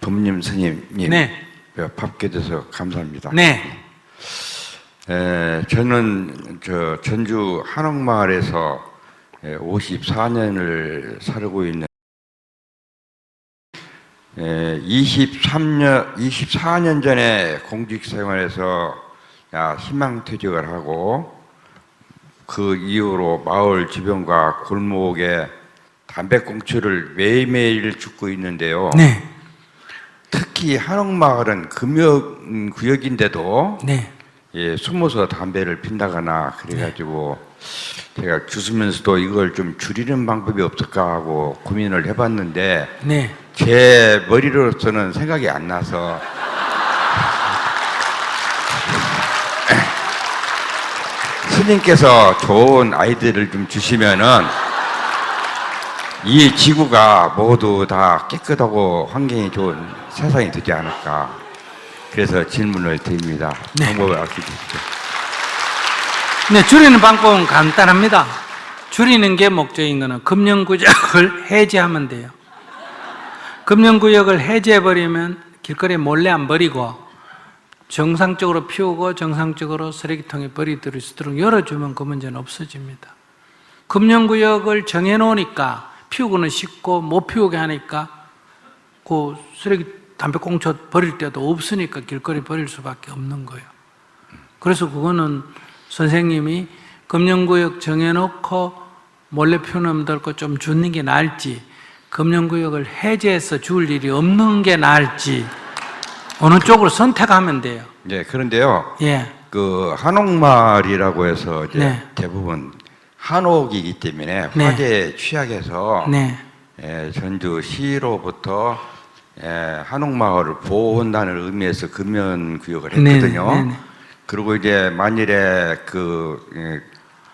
법님 스님님 네. 뵙게 돼서 감사합니다. 네. 에, 저는 저 전주 한옥마을에서 54년을 살고 있는 에, 23년 24년 전에 공직 생활에서 야, 희망 퇴직을 하고 그 이후로 마을 주변과 골목에 담배 꽁초를 매일매일 죽고 있는데요. 네. 특히 한옥마을은 금연 구역인데도 네. 예, 숨어서 담배를 핀다거나 그래가지고 제가 주스면서도 이걸 좀 줄이는 방법이 없을까 하고 고민을 해봤는데 네. 제 머리로서는 생각이 안 나서 스님께서 좋은 아이디어를 좀 주시면은 이 지구가 모두 다 깨끗하고 환경이 좋은 세상이 되지 않을까. 그래서 질문을 드립니다. 네. 방법을 알려주십시오. 네, 줄이는 방법은 간단합니다. 줄이는 게 목적인 거는 금연구역을 해제하면 돼요. 금연구역을 해제해버리면 길거리에 몰래 안 버리고 정상적으로 피우고 정상적으로 쓰레기통에 버리들 수 있도록 열어주면 그 문제는 없어집니다. 금연구역을 정해놓으니까 피우고는 쉽고 못 피우게 하니까 그 쓰레기 담배꽁초 버릴 때도 없으니까 길거리 버릴 수밖에 없는 거예요. 그래서 그거는 선생님이 금연구역 정해놓고 몰래 피우는 놈들 거좀 주는 게 나을지 금연구역을 해제해서 줄 일이 없는 게 나을지 어느 쪽으로 선택하면 돼요. 예, 그런데요. 예, 그 한옥마을이라고 해서 이제 네. 대부분 한옥이기 때문에 네. 화재 취약해서 네, 예, 전주시로부터 예, 한옥마을을 보호한다는 의미에서 금연 구역을 네, 했거든요. 네, 네. 그리고 이제 만일에 그 예,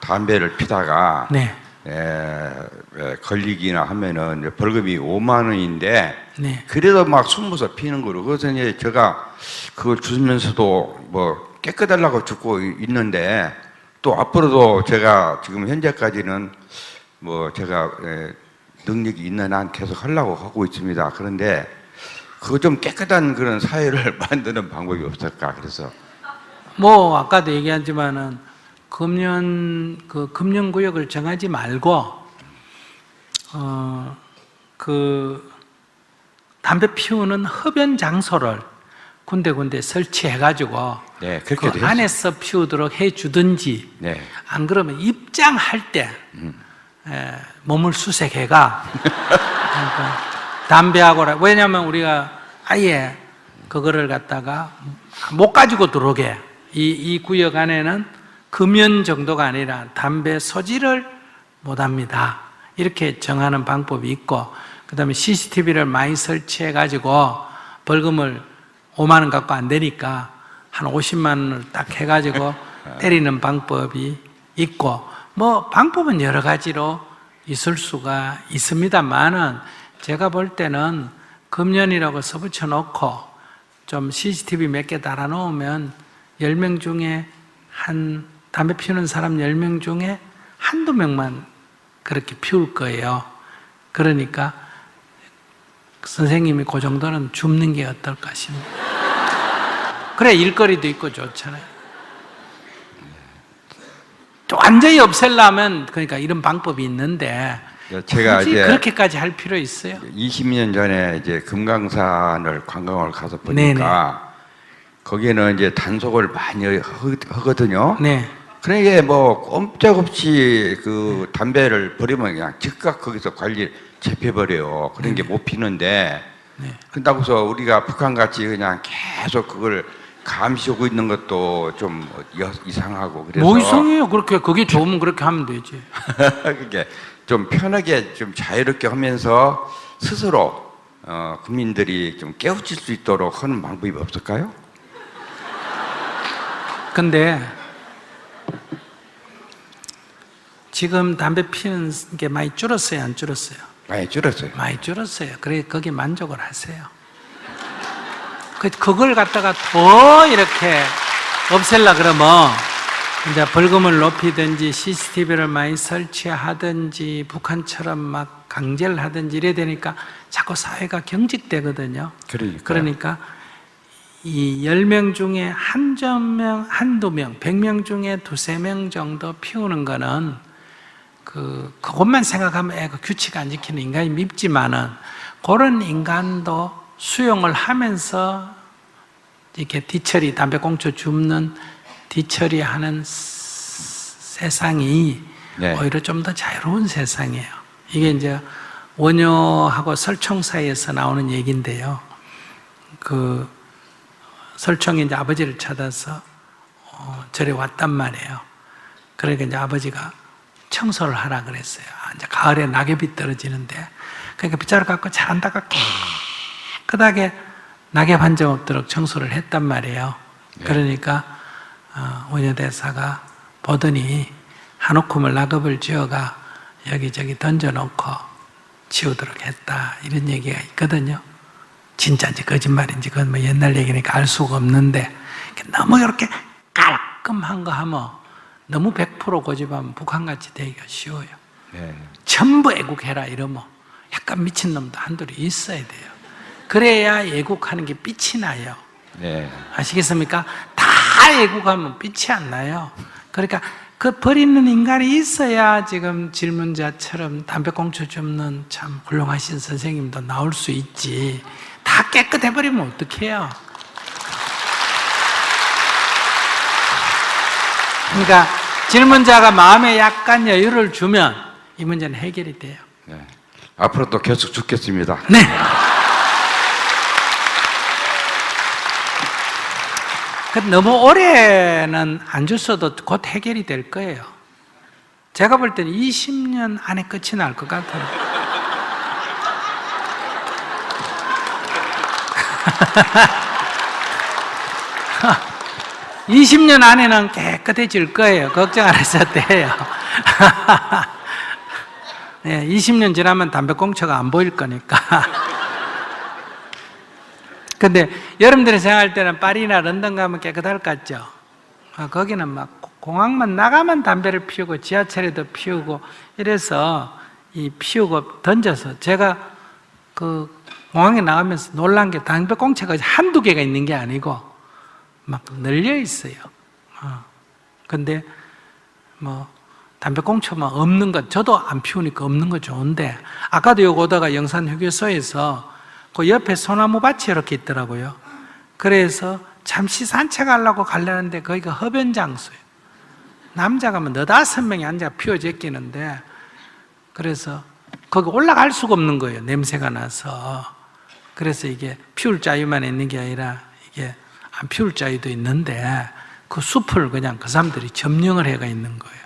담배를 피다가 네, 예, 예, 걸리기나 하면은 벌금이 5만 원인데 네, 그래도 막 숨어서 피는 거로 그래서 이제 제가 그걸 주면서도 뭐 깨끗하려고 죽고 이- 있는데 또 앞으로도 제가 지금 현재까지는 뭐 제가 예, 능력이 있는 한 계속 하려고 하고 있습니다. 그런데 그거 좀 깨끗한 그런 사회를 만드는 방법이 없을까 그래서 뭐 아까도 얘기하지만은 금연 그 금연 구역을 정하지 말고 어 그 담배 피우는 흡연 장소를 군데군데 설치해 가지고 네 그 되죠. 안에서 피우도록 해 주든지 네. 안 그러면 입장할 때 에, 몸을 수색해가 그러니까 담배하고 왜냐하면 우리가 아예 그거를 갖다가 못 가지고 들어오게. 이, 이 구역 안에는 금연 정도가 아니라 담배 소지를 못합니다. 이렇게 정하는 방법이 있고 그 다음에 CCTV를 많이 설치해 가지고 벌금을 5만 원 갖고 안 되니까 한 50만 원을 딱 해가지고 때리는 방법이 있고 뭐 방법은 여러 가지로 있을 수가 있습니다만은 제가 볼 때는 금연이라고 써붙여 놓고 좀 CCTV 몇 개 달아 놓으면 10명 중에 한 담배 피우는 사람 10명 중에 한두 명만 그렇게 피울 거예요. 그러니까 선생님이 그 정도는 줍는 게 어떨까 싶습니다. 그래 일거리도 있고 좋잖아요. 또 완전히 없애려면 그러니까 이런 방법이 있는데 제가 굳이 이제 그렇게까지 할 필요 있어요? 20년 전에 이제 금강산을 관광을 가서 보니까 거기는 이제 단속을 많이 하- 하거든요. 네, 그러니까 뭐 꼼짝없이 그 담배를 버리면 그냥 즉각 거기서 관리 잡혀버려요. 그런 게 못 피는데 네. 그렇다고서 우리가 북한 같이 그냥 계속 그걸 감시하고 있는 것도 좀 여- 이상하고 그래서 뭐 이상해요? 그렇게 그게 좋으면 그렇게 하면 되지. 그게 좀 편하게 좀 자유롭게 하면서 스스로 어, 국민들이 좀 깨우칠 수 있도록 하는 방법이 없을까요? 근데 지금 담배 피는 게 많이 줄었어요, 안 줄었어요? 많이 줄었어요. 많이 줄었어요. 그래 거기 만족을 하세요. 그 그걸 갖다가 더 이렇게 없앨라 그러면 이제 벌금을 높이든지 CCTV를 많이 설치하든지 북한처럼 막 강제를 하든지 이래 되니까 자꾸 사회가 경직되거든요. 그러니까. 그러니까 이 10명 중에 한두 명, 한두 명, 100명 중에 두세 명 정도 피우는 거는 그, 그것만 생각하면 애, 그 규칙 안 지키는 인간이 밉지만은 그런 인간도 수용을 하면서 이렇게 뒤처리, 담배꽁초 줍는 뒤처리 하는 세상이 네. 오히려 좀 더 자유로운 세상이에요. 이게 이제 원효하고 설총 사이에서 나오는 얘기인데요. 그 설총이 이제 아버지를 찾아서 어, 절에 왔단 말이에요. 그러니까 이제 아버지가 청소를 하라 그랬어요. 아, 이제 가을에 낙엽이 떨어지는데 그러니까 빗자루 갖고 잘한다가 깨끗하게 낙엽 한 점 없도록 청소를 했단 말이에요. 그러니까 어, 원효대사가 보더니 한 움큼을 낙엽을 쥐어가 여기저기 던져놓고 치우도록 했다 이런 얘기가 있거든요. 진짜인지 거짓말인지 그건 뭐 옛날 얘기니까 알 수가 없는데 너무 이렇게 깔끔한 거 하면 너무 100% 고집하면 북한같이 되기가 쉬워요. 네. 전부 애국해라 이러면 약간 미친 놈도 한둘이 있어야 돼요. 그래야 애국하는 게 빛이 나요. 네. 아시겠습니까? 다 애국하면 빛이 안 나요. 그러니까 그 버리는 인간이 있어야 지금 질문자처럼 담배꽁초 줍는 참 훌륭하신 선생님도 나올 수 있지. 다 깨끗해버리면 어떡해요? 그러니까 질문자가 마음에 약간 여유를 주면 이 문제는 해결이 돼요. 네. 앞으로도 계속 죽겠습니다. 네. 너무 오래는 안 줬어도 곧 해결이 될 거예요. 제가 볼 때는 20년 안에 끝이 날 것 같아요. (20년) 안에는 깨끗해질 거예요 걱정 안 하셔도 돼요 네, 20년 지나면 담배꽁초가 안 보일 거니까 근데 여러분들이 생각할 때는 파리나 런던 가면 깨끗할 것 같죠? 어, 거기는 막 공항만 나가면 담배를 피우고 지하철에도 피우고 이래서 이 피우고 던져서 제가 그 공항에 나가면서 놀란 게 담배 공채가 한두 개가 있는 게 아니고 막 널려 있어요. 어. 근데 뭐 담배 공초만 없는 것 저도 안 피우니까 없는 거 좋은데 아까도 여기 오다가 영산 휴게소에서 그 옆에 소나무 밭이 이렇게 있더라고요. 그래서 잠시 산책하려고 가려는데 거기가 흡연 장소예요. 남자가 뭐 너다섯 명이 앉아 피워 제끼는데 그래서 거기 올라갈 수가 없는 거예요. 냄새가 나서. 그래서 이게 피울 자유만 있는 게 아니라 이게 안 피울 자유도 있는데 그 숲을 그냥 그 사람들이 점령을 해가 있는 거예요.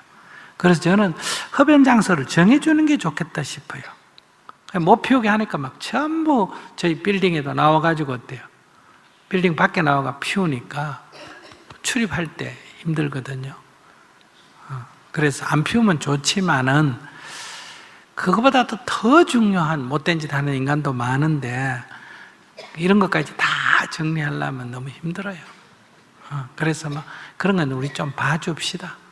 그래서 저는 흡연 장소를 정해주는 게 좋겠다 싶어요. 못 피우게 하니까 막 전부 저희 빌딩에도 나와가지고 어때요? 빌딩 밖에 나와가 피우니까 출입할 때 힘들거든요. 어, 그래서 안 피우면 좋지만은 그거보다도 더 중요한 못된 짓 하는 인간도 많은데 이런 것까지 다 정리하려면 너무 힘들어요. 어, 그래서 막 그런 건 우리 좀 봐줍시다.